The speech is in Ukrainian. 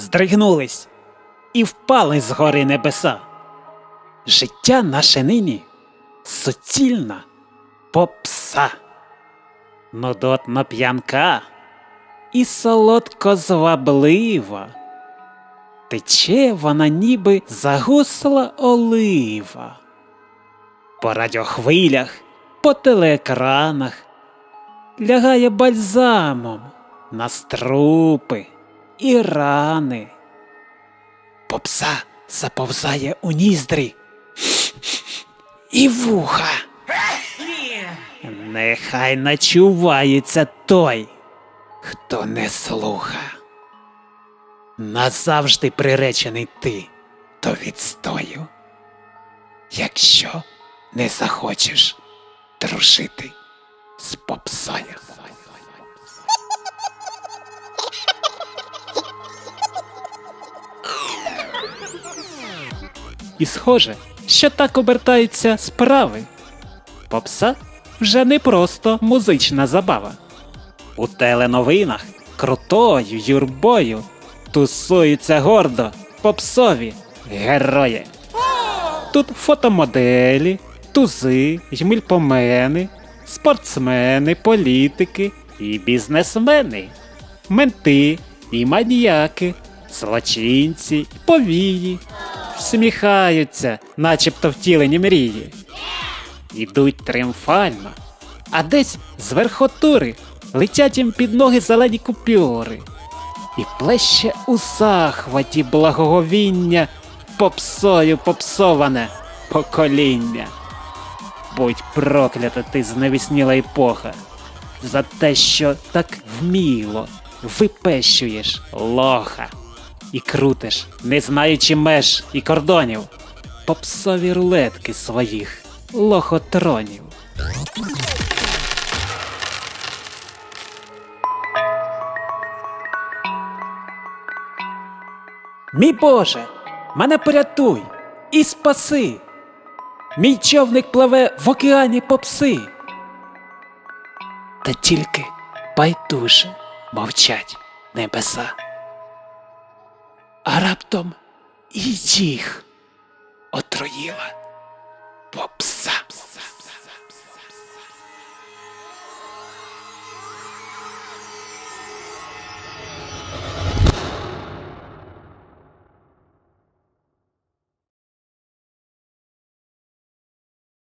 здригнулись і впали з гори небеса. Життя наше нині суцільна попса, нудотно п'янка і солодко зваблива. Тече вона ніби загусла олива. По радіохвилях, по телеекранах лягає бальзамом на струпи і рани. Попса заповзає у ніздрі і вуха. Нехай начувається той, хто не слуха. Назавжди приречений ти до відстою, якщо не захочеш дружити з попсою. І схоже, що так обертаються справи. Попса вже не просто музична забава. У теленовинах крутою юрбою тусуються гордо попсові герої. Тут фотомоделі, тузи, жмільпомени, спортсмени, політики і бізнесмени, менти і маніяки, злочинці, повії, всміхаються, начебто втілені мрії. Ідуть тріумфально, а десь з верхотури летять їм під ноги зелені купюри. І плеще у захваті благоговіння попсою попсоване покоління. Будь проклята ти зневісніла епоха, за те, що так вміло випещуєш лоха і крутиш, не знаючи меж і кордонів, попсові рулетки своїх лохотронів. Мій Боже, мене порятуй і спаси. Мій човник пливе в океані попси. Та тільки байдуже мовчать небеса. А раптом і їх отруїла попса.